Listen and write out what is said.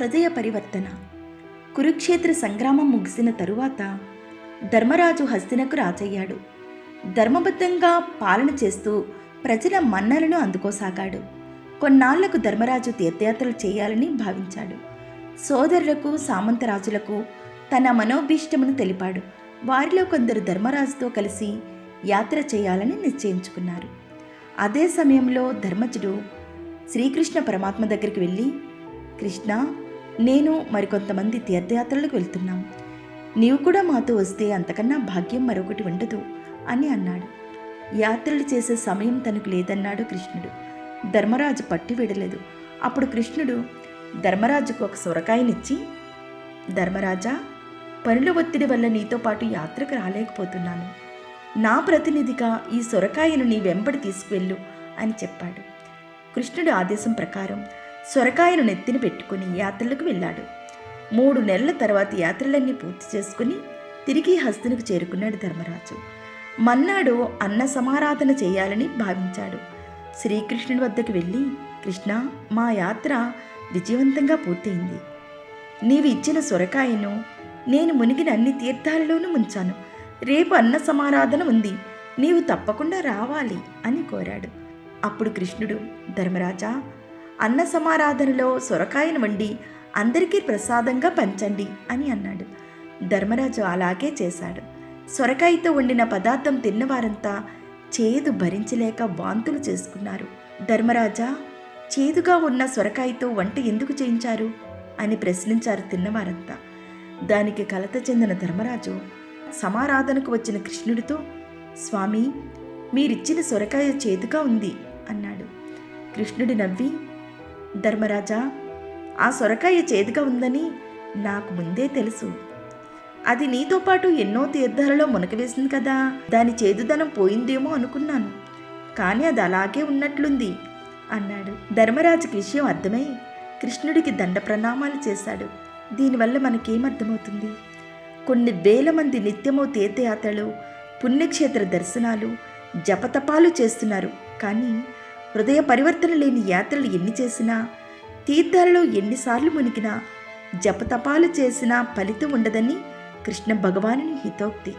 హృదయ పరివర్తన కురుక్షేత్ర సంగ్రామం ముగిసిన తరువాత ధర్మరాజు హస్తినకు రాజయ్యాడు. ధర్మబద్ధంగా పాలన చేస్తూ ప్రజల మన్నలను అందుకోసాగాడు. కొన్నాళ్ళకు ధర్మరాజు తీర్థయాత్రలు చేయాలని భావించాడు. సోదరులకు సామంతరాజులకు తన మనోభీష్టమును తెలిపాడు. వారిలో కొందరు ధర్మరాజుతో కలిసి యాత్ర చేయాలని నిశ్చయించుకున్నారు. అదే సమయంలో ధర్మజుడు శ్రీకృష్ణ పరమాత్మ దగ్గరికి వెళ్ళి కృష్ణ నేను మరికొంతమంది తీర్థయాత్రలకు వెళ్తున్నాం. నీవు కూడా మాతో వస్తే అంతకన్నా భాగ్యం మరొకటి ఉండదు అని అన్నాడు. యాత్రలు చేసే సమయం తనకు లేదన్నాడు కృష్ణుడు. ధర్మరాజు పట్టి విడలేదు. అప్పుడు కృష్ణుడు ధర్మరాజుకు ఒక సొరకాయనిచ్చి ధర్మరాజా పనుల ఒత్తిడి వల్ల నీతో పాటు యాత్రకు రాలేకపోతున్నాను. నా ప్రతినిధిగా ఈ సొరకాయను నీ వెంబడి తీసుకువెళ్ళు అని చెప్పాడు. కృష్ణుడు ఆదేశం ప్రకారం సొరకాయను నెత్తిన పెట్టుకుని యాత్రలకు వెళ్ళాడు. మూడు నెలల తర్వాత యాత్రలన్నీ పూర్తి చేసుకుని తిరిగి హస్తినికి చేరుకున్నాడు ధర్మరాజు. మన్నాడు అన్న సమారాధన చేయాలని భావించాడు. శ్రీకృష్ణుడి వద్దకు వెళ్ళి కృష్ణ మా యాత్ర విజయవంతంగా పూర్తయింది. నీవు ఇచ్చిన సొరకాయను నేను మునిగిన అన్ని తీర్థాలలోనూ ముంచాను. రేపు అన్న సమారాధన ఉంది. నీవు తప్పకుండా రావాలి అని కోరాడు. అప్పుడు కృష్ణుడు ధర్మరాజా అన్న సమారాధనలో సొరకాయను వండి అందరికీ ప్రసాదంగా పంచండి అని అన్నాడు. ధర్మరాజు అలాగే చేశాడు. సొరకాయతో వండిన పదార్థం తిన్నవారంతా చేదు భరించలేక వాంతులు చేసుకున్నారు. ధర్మరాజా చేదుగా ఉన్న సొరకాయతో వంట ఎందుకు చేయించారు? అని ప్రశ్నించారు తిన్నవారంతా. దానికి కలత చెందిన ధర్మరాజు సమారాధనకు వచ్చిన కృష్ణుడితో స్వామి మీరిచ్చిన సొరకాయ చేదుగా ఉంది అన్నాడు. కృష్ణుడి నవ్వి ధర్మరాజా ఆ సొరకాయ చేదుగా ఉందని నాకు ముందే తెలుసు. అది నీతో పాటు ఎన్నో తీర్థాలలో మునకవేసింది కదా దాని చేదుదనం పోయిందేమో అనుకున్నాను. కానీ అది అలాగే ఉన్నట్లుంది అన్నాడు. ధర్మరాజుకి విషయం అర్థమై కృష్ణుడికి దండ ప్రణామాలు చేశాడు. దీనివల్ల మనకేం అర్థమవుతుంది? కొన్ని వేల మంది నిత్యమో తీర్థయాత్రలు పుణ్యక్షేత్ర దర్శనాలు జపతపాలు చేస్తున్నారు. కానీ హృదయ పరివర్తన లేని యాత్రలు ఎన్ని చేసినా తీర్థాలలో ఎన్నిసార్లు మునిగినా జపతపాలు చేసినా ఫలితం ఉండదని కృష్ణ భగవానుని హితోక్తి.